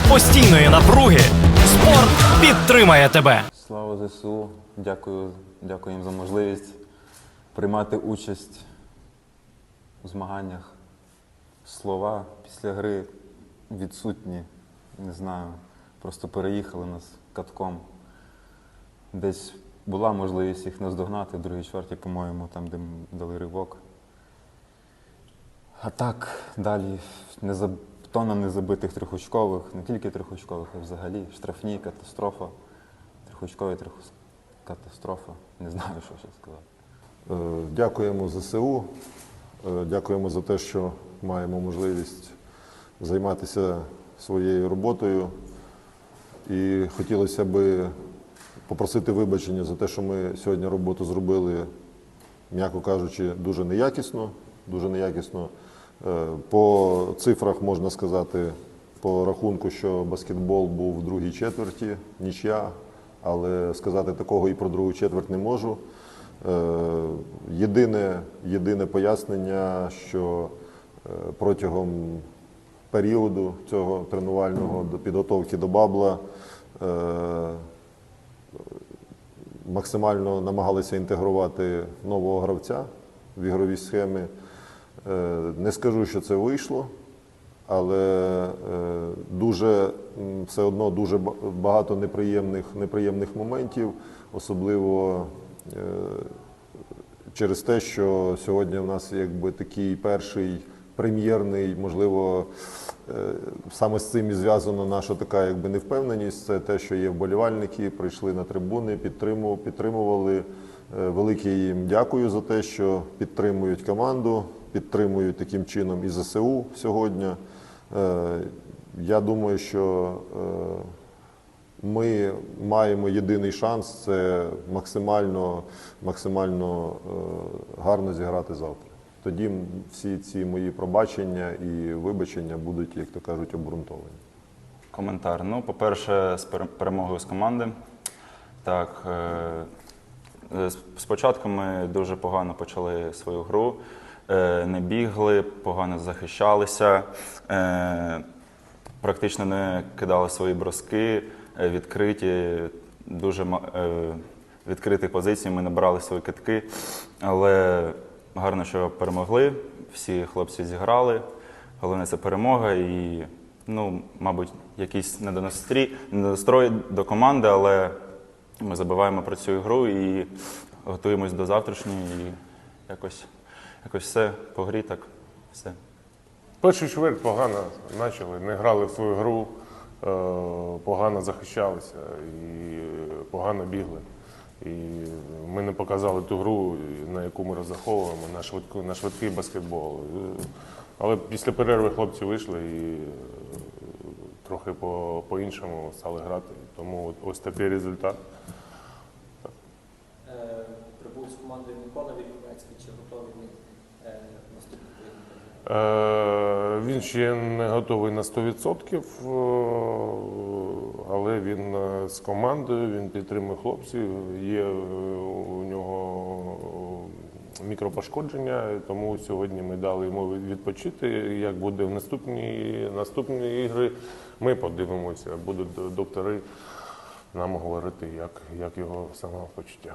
серед постійної напруги спорт підтримає тебе. Слава ЗСУ. Дякую, дякую їм за можливість приймати участь у змаганнях. Слова після гри відсутні. Не знаю. Просто переїхали нас катком. Десь була можливість їх наздогнати в другій чверті, по-моєму, там, де дали ривок. А так, далі не за... тонна незабитих трьохочкових, не тільки трьохочкових, а взагалі штрафні, катастрофа. Трьохочкові трьох... катастрофа. Не знаю, що ще сказати. Е, Дякуємо ЗСУ, е, дякуємо за те, що маємо можливість займатися своєю роботою. І хотілося б попросити вибачення за те, що ми сьогодні роботу зробили, м'яко кажучи, дуже неякісно. Дуже неякісно. Е, По цифрах можна сказати, по рахунку, що баскетбол був в другій четверті, нічия, але сказати такого і про другу четверть не можу. Е, Єдине, єдине пояснення, що е, протягом періоду цього тренувального до підготовки до бабла максимально намагалися інтегрувати нового гравця в ігрові схеми. Е, Не скажу, що це вийшло, але е, дуже все одно дуже ба- багато неприємних, неприємних моментів, особливо е, через те, що сьогодні в нас якби такий перший прем'єрний, можливо, е, саме з цим і зв'язана наша така якби невпевненість. Це те, що є вболівальники, прийшли на трибуни, підтримували. Е, Велике їм дякую за те, що підтримують команду, підтримують таким чином і ЗСУ сьогодні. Е, Я думаю, що ми маємо єдиний шанс це максимально, максимально гарно зіграти завтра. Тоді всі ці мої пробачення і вибачення будуть, як то кажуть, обґрунтовані. Коментар. Ну, по-перше, з перемогою з команди. Так, е, е, спочатку ми дуже погано почали свою гру, е, не бігли, погано захищалися, практично не кидали свої броски, відкриті, дуже відкритих позицій ми набирали свої китки, але гарно, що перемогли. Всі хлопці зіграли. Головне це перемога і, ну, мабуть, якийсь недонастрій, недострой до команди, але ми забуваємо про цю ігру і готуємось до завтрашньої. І якось, якось все по грі, так все. Першу чверть погано почали, не грали в свою гру, е, погано захищалися і погано бігли. І ми не показали ту гру, на яку ми розраховуємо, на, швидку, на швидкий баскетбол. Але після перерви хлопці вийшли і е, трохи по- по-іншому стали грати. Тому ось такий результат. Е, прибув з командою Микола Вільковецький, чи готовий він е, Він ще не готовий на 100%, е, але він е, з командою, він підтримує хлопців. Є у нього мікропошкодження, тому сьогодні ми дали йому відпочити. Як буде в наступні, наступні ігри, ми подивимося. Будуть доктори нам говорити, як, як його самопочуття.